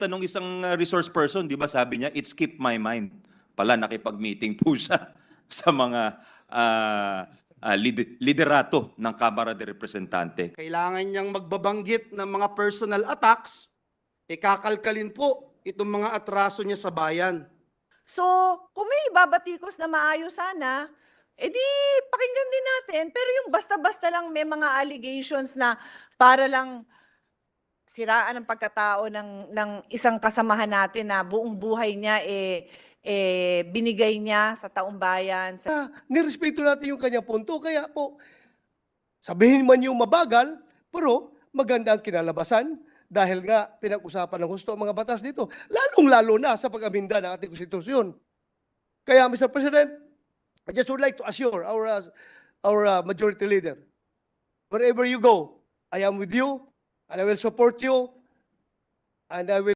tanong isang uh, resource person, di ba sabi niya, it skipped my mind. Pala nakipag-meeting po siya sa mga ah, ah, lider- liderato ng Kamara de Representante. Kailangan niyang magbabanggit ng mga personal attacks, ikakalkalin po itong mga atraso niya sa bayan. So, kung may ibabatikos na maayos sana, edi pakinggan din natin. Pero yung basta-basta lang may mga allegations na para lang siraan ang pagkatao ng, ng isang kasamahan natin na buong buhay niya eh, eh binigay niya sa taong bayan. Sa, nirespeto natin yung kanyang punto. Kaya po, sabihin man yung mabagal, pero maganda ang kinalabasan dahil nga pinag-usapan ng gusto ang mga batas dito. Lalong-lalo na sa pag-aminda ng ating konstitusyon. Kaya, Mr. President, I just would like to assure our, uh, our uh, majority leader, wherever you go, I am with you, and I will support you, and I will